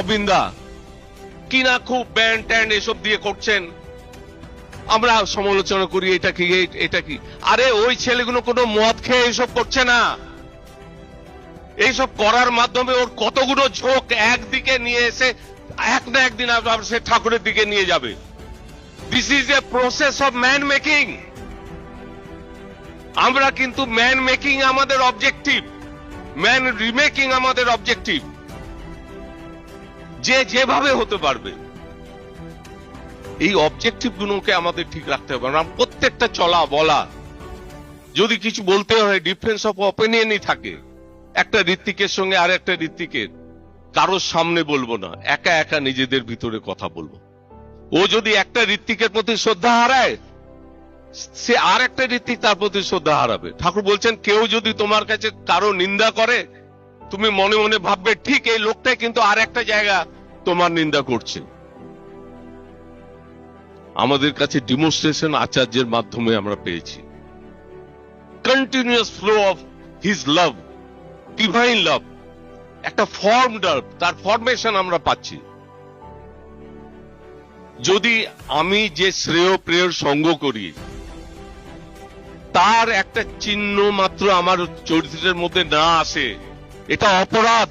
অবিন্দা, কি না খুব ব্যান্ড ট্যান্ড এসব দিয়ে করছেন? আমরা সমালোচনা করি, এটা কি এটা কি? আরে ওই ছেলেগুলো কোনো মদ খেয়ে এসব করছে না। এইসব করার মাধ্যমে ওর কতগুলো ঝোঁক একদিকে নিয়ে এসে এক না একদিন সে ঠাকুরের দিকে নিয়ে যাবে। This is a process of man making আমরা কিন্তু ম্যান মেকিং আমাদের অবজেক্টিভ ম্যান রিমেকিং আমাদের অবজেক্টিভ যে যেভাবে হতে পারবে। এই অবজেক্টিভ গুলোকে আমাদের ঠিক রাখতে হবে। আমরা প্রত্যেকটা চলা বলা, যদি কিছু বলতে হয় ডিফারেন্স অফ অপিনিয়নই থাকে। একটা ঋত্বিকের সঙ্গে আর একটা ঋত্বিকের। কারোর সামনে বলব না, একা একা নিজেদের ভিতরে কথা বলব। ও যদি একটা ঋত্বিকের প্রতি শ্রদ্ধা হারায়, সে আর একটা ঋত্বিক তার প্রতি শ্রদ্ধা হারাবে। ঠাকুর বলছেন, কেউ যদি তোমার কাছে কারও নিন্দা করে তুমি মনে মনে ভাববে, ঠিক এই লোকটাই কিন্তু আর একটা জায়গা তোমার নিন্দা করছে। আমাদের কাছে ডিমনস্ট্রেশন আচার্যের মাধ্যমে আমরা পেয়েছি। Continuous flow of his love divine love একটা ফর্ম তার ফরমেশন আমরা পাচ্ছি। যদি আমি যে শ্রেয় প্রেয় সঙ্গ করি, তার একটা চিহ্ন মাত্র আমার চরিত্রের মধ্যে না আসে এটা অপরাধ